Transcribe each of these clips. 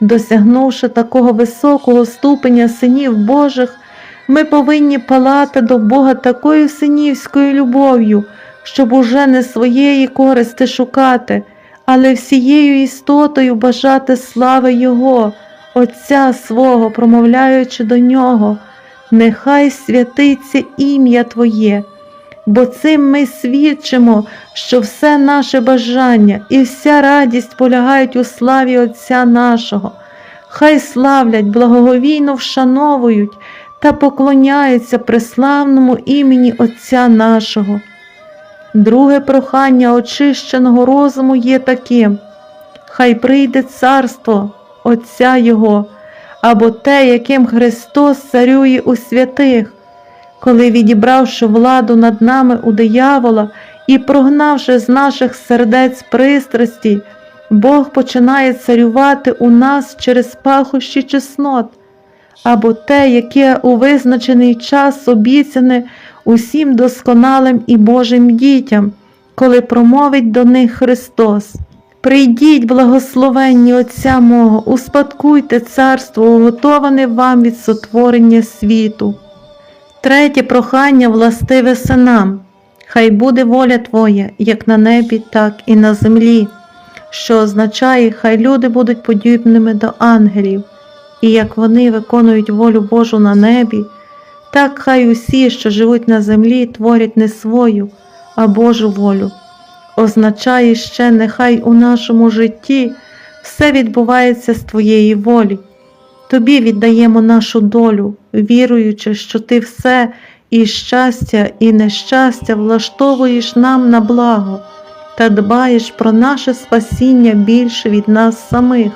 Досягнувши такого високого ступеня синів Божих, ми повинні палати до Бога такою синівською любов'ю, щоб уже не своєї користи шукати, але всією істотою бажати слави Його, Отця свого, промовляючи до Нього, нехай святиться ім'я Твоє. Бо цим ми свідчимо, що все наше бажання і вся радість полягають у славі Отця нашого. Хай славлять, благоговійно вшановують та поклоняються преславному імені Отця нашого. Друге прохання очищеного розуму є таким: Хай прийде царство Отця Його, або те, яким Христос царює у святих, коли, відібравши владу над нами у диявола і прогнавши з наших сердець пристрасті, Бог починає царювати у нас через пахощі чеснот, або те, яке у визначений час обіцяне усім досконалим і Божим дітям, коли промовить до них Христос. Прийдіть, благословенні Отця мого, успадкуйте царство, уготоване вам від сотворення світу. Третє прохання властиве синам. Хай буде воля Твоя, як на небі, так і на землі, що означає, хай люди будуть подібними до ангелів, і як вони виконують волю Божу на небі, так хай усі, що живуть на землі, творять не свою, а Божу волю. Означає ще, нехай у нашому житті все відбувається з Твоєї волі. Тобі віддаємо нашу долю, віруючи, що Ти все і щастя, і нещастя влаштовуєш нам на благо та дбаєш про наше спасіння більше від нас самих.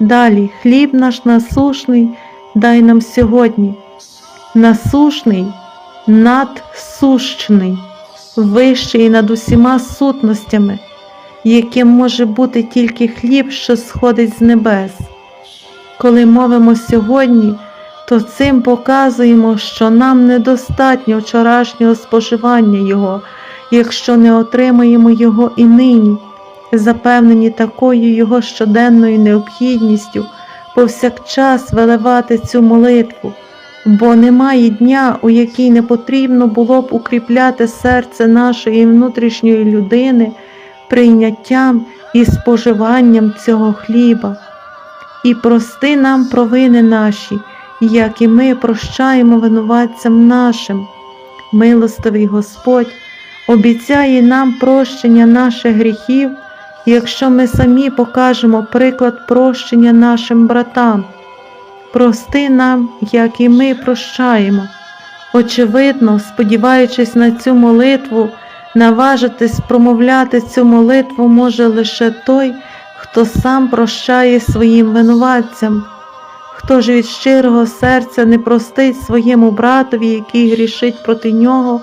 Далі, хліб наш насушний, дай нам сьогодні, насушний, надсущний, вищий над усіма сутностями, яким може бути тільки хліб, що сходить з небес. Коли мовимо сьогодні, то цим показуємо, що нам недостатньо вчорашнього споживання Його, якщо не отримаємо Його і нині, запевнені такою Його щоденною необхідністю повсякчас виливати цю молитву, бо немає дня, у який не потрібно було б укріпляти серце нашої внутрішньої людини прийняттям і споживанням цього хліба. І прости нам провини наші, як і ми прощаємо винуватцям нашим. Милостивий Господь обіцяє нам прощення наших гріхів, якщо ми самі покажемо приклад прощення нашим братам. Прости нам, як і ми прощаємо. Очевидно, сподіваючись на цю молитву, наважитись промовляти цю молитву може лише той, хто сам прощає своїм винуватцям, хто ж від щирого серця не простить своєму братові, який грішить проти нього,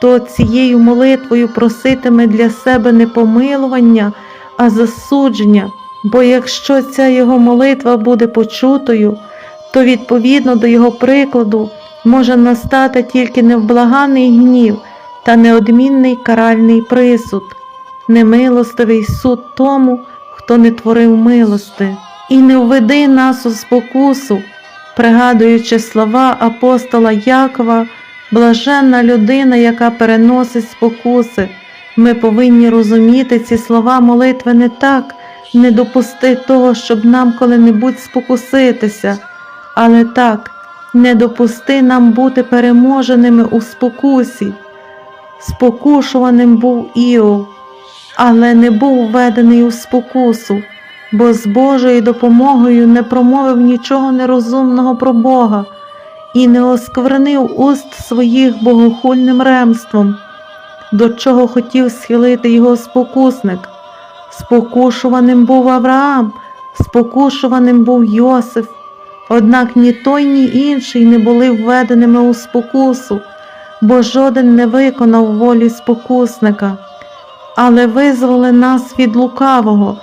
то цією молитвою проситиме для себе не помилування, а засудження, бо якщо ця його молитва буде почутою, то відповідно до його прикладу може настати тільки невблаганий гнів та неодмінний каральний присуд, немилостивий суд тому, хто не творив милости, і не введи нас у спокусу, пригадуючи слова апостола Якова, блаженна людина, яка переносить спокуси. Ми повинні розуміти ці слова молитви не так, не допусти того, щоб нам коли-небудь спокуситися, але так, не допусти нам бути переможеними у спокусі. Спокушуваним був Іов, але не був введений у спокусу, бо з Божою допомогою не промовив нічого нерозумного про Бога і не осквернив уст своїх богохульним ремством, до чого хотів схилити його спокусник. Спокушуваним був Авраам, спокушуваним був Йосиф, однак ні той, ні інший не були введеними у спокусу, бо жоден не виконав волі спокусника але визволи нас від лукавого,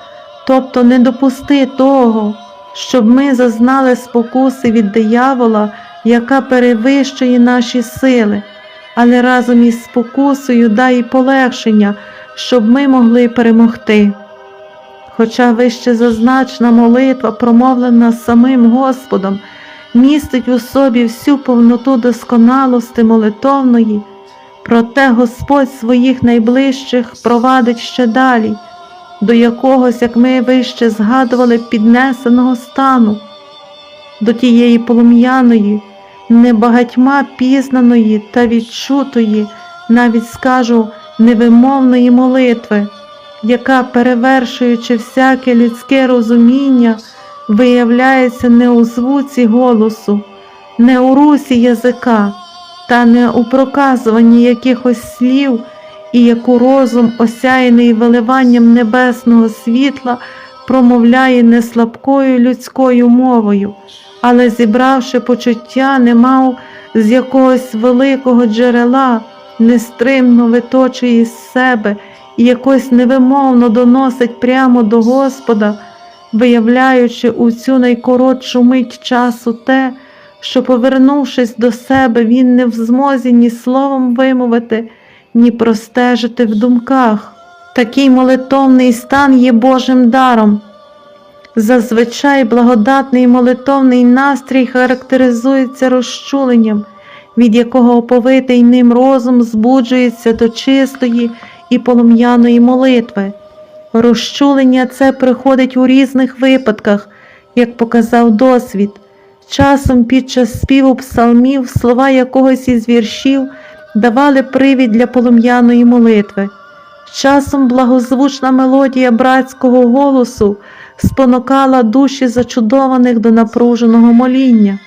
тобто не допусти того, щоб ми зазнали спокуси від диявола, яка перевищує наші сили, але разом із спокусою дай полегшення, щоб ми могли перемогти. Хоча вище зазначена молитва, промовлена самим Господом, містить у собі всю повноту досконалости молитовної, проте Господь своїх найближчих провадить ще далі, до якогось, як ми вище згадували, піднесеного стану, до тієї полум'яної, небагатьма пізнаної та відчутої, навіть скажу, невимовної молитви, яка, перевершуючи всяке людське розуміння, виявляється не у звуці голосу, не у русі язика, та не у проказуванні якихось слів, і яку розум, осяяний виливанням небесного світла, промовляє не слабкою людською мовою, але зібравши почуття, не мав з якогось великого джерела, нестримно виточує з себе і якось невимовно доносить прямо до Господа, виявляючи у цю найкоротшу мить часу те, що, повернувшись до себе, він не в змозі ні словом вимовити, ні простежити в думках. Такий молитовний стан є Божим даром. Зазвичай благодатний молитовний настрій характеризується розчуленням, від якого оповитий ним розум збуджується до чистої і полум'яної молитви. Розчулення це приходить у різних випадках, як показав досвід. Часом під час співу псалмів слова якогось із віршів давали привід для полум'яної молитви. Часом благозвучна мелодія братського голосу спонукала душі зачудованих до напруженого моління.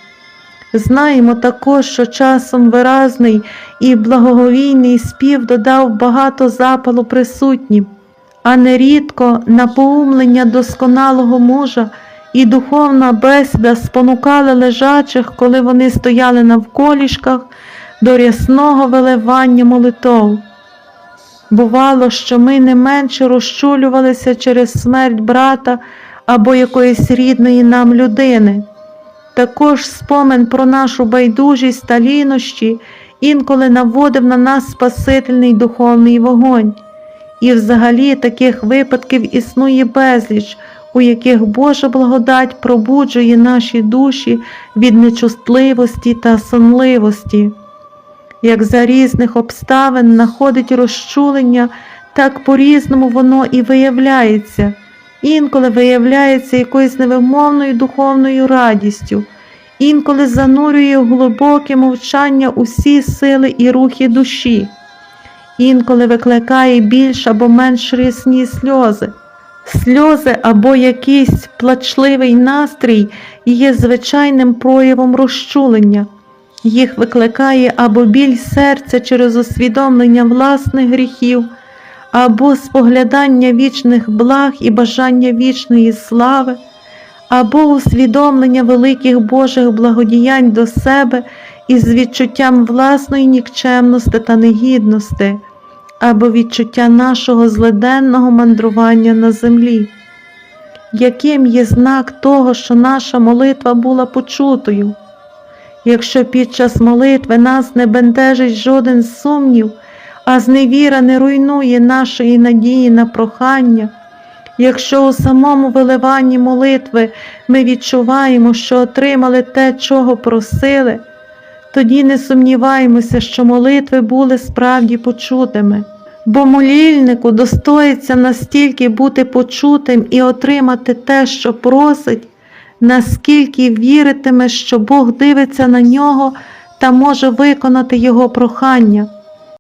Знаємо також, що часом виразний і благоговійний спів додав багато запалу присутнім, а нерідко напоумлення досконалого мужа і духовна бесіда спонукали лежачих, коли вони стояли навколішках, до рясного виливання молитов. Бувало, що ми не менше розчулювалися через смерть брата або якоїсь рідної нам людини. Також спомин про нашу байдужість та лінощі інколи наводив на нас Спасительний духовний вогонь. І взагалі таких випадків існує безліч, у яких Божа благодать пробуджує наші душі від нечустливості та сонливості. Як за різних обставин находить розчулення, так по-різному воно і виявляється, інколи виявляється якоюсь невимовною духовною радістю, інколи занурює глибоке мовчання усі сили і рухи душі, інколи викликає більш або менш рясні сльози. Сльози або якийсь плачливий настрій є звичайним проявом розчулення. Їх викликає або біль серця через усвідомлення власних гріхів, або споглядання вічних благ і бажання вічної слави, або усвідомлення великих Божих благодіянь до себе із відчуттям власної нікчемності та негідності, або відчуття нашого злиденного мандрування на землі. Яким є знак того, що наша молитва була почутою? Якщо під час молитви нас не бентежить жоден сумнів, а зневіра не руйнує нашої надії на прохання, якщо у самому виливанні молитви ми відчуваємо, що отримали те, чого просили, тоді не сумніваємося, що молитви були справді почутими, бо молільнику достоїться настільки бути почутим і отримати те, що просить наскільки віритиме, що Бог дивиться на нього та може виконати його прохання.